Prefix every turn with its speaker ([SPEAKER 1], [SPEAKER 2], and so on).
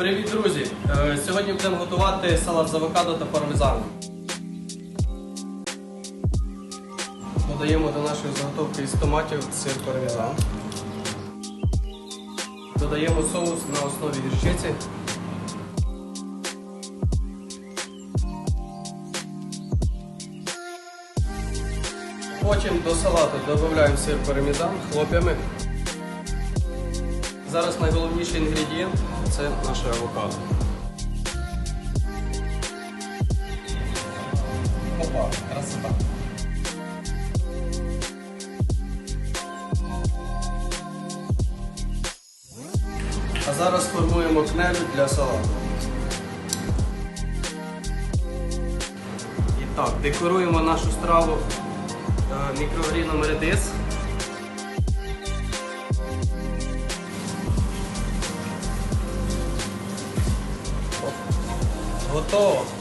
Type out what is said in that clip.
[SPEAKER 1] Привіт, друзі! Е, Сьогодні будемо готувати салат з авокадо та пармезаном. Додаємо до нашої заготовки із томатів сир пармезан. Додаємо соус на основі гірчиці. Потім до салату додаємо сир пармезан хлоп'ями. Зараз найголовніший інгредієнт це наше авокадо. Опа, красота. А зараз формуємо кнелю для салату. І так, декоруємо нашу страву е, мікрогріном редис. ごと